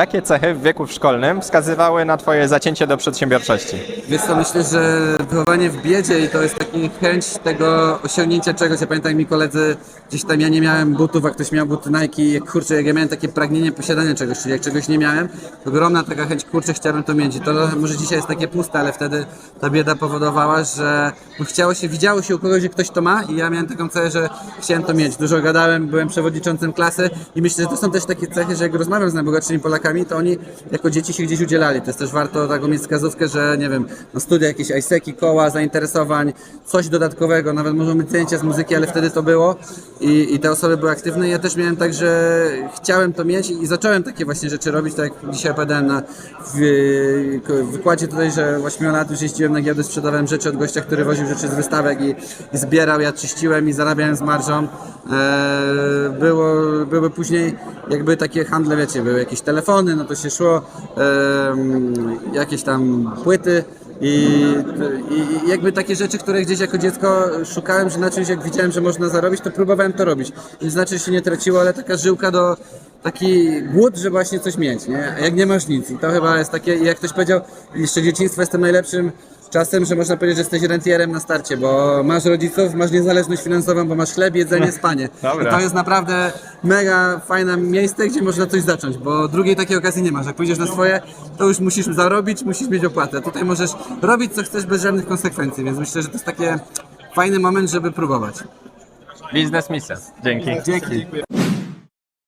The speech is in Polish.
Jakie cechy w wieku szkolnym wskazywały na Twoje zacięcie do przedsiębiorczości? Wiesz co, myślę, że wychowanie w biedzie i to jest taka chęć tego osiągnięcia czegoś. Ja pamiętam, jak mi koledzy gdzieś tam, ja nie miałem butów, a ktoś miał buty Nike i kurczę, jak ja miałem takie pragnienie posiadania czegoś, czyli jak czegoś nie miałem, to ogromna taka chęć, kurczę, chciałbym to mieć. I to może dzisiaj jest takie puste, ale wtedy ta bieda powodowała, że no, chciało się, widziało się u kogoś, że ktoś to ma i ja miałem taką cechę, że chciałem to mieć. Dużo gadałem, byłem przewodniczącym klasy i myślę, że to są też takie cechy, że jak rozmawiam z najbogatszymi Polakami, to oni jako dzieci się gdzieś udzielali. To jest też warto taką mieć wskazówkę, że nie wiem, no studia, jakieś ISEKi, koła, zainteresowań, coś dodatkowego, nawet może mieć zajęcia z muzyki, ale wtedy to było i, i te osoby były aktywne. Ja też miałem tak, że chciałem to mieć i zacząłem takie właśnie rzeczy robić, tak jak dzisiaj opowiadałem na w, w wykładzie tutaj, że 8 lat już jeździłem na giełdę, sprzedawałem rzeczy od gościa, który woził rzeczy z wystawek i, i zbierał, ja czyściłem i zarabiałem z marżą. Eee, było, były później jakby takie handle, wiecie, były jakieś telefony, no to się szło, jakieś tam płyty i, i, jakby takie rzeczy, które gdzieś jako dziecko szukałem, że na czymś jak widziałem, że można zarobić, to próbowałem to robić. Nie znaczy, że się nie traciło, ale taka żyłka do taki głód, żeby właśnie coś mieć, nie? A jak nie masz nic i to chyba jest takie, jak ktoś powiedział, jeszcze dzieciństwo jestem najlepszym czasem, że można powiedzieć, że jesteś rentierem na starcie, bo masz rodziców, masz niezależność finansową, bo masz chleb, jedzenie, spanie. Dobra. I to jest naprawdę mega fajne miejsce, gdzie można coś zacząć, bo drugiej takiej okazji nie masz. Jak pójdziesz na swoje, to już musisz zarobić, musisz mieć opłatę. Tutaj możesz robić co chcesz bez żadnych konsekwencji, więc myślę, że to jest taki fajny moment, żeby próbować. Biznes misja. Dzięki. Dzięki.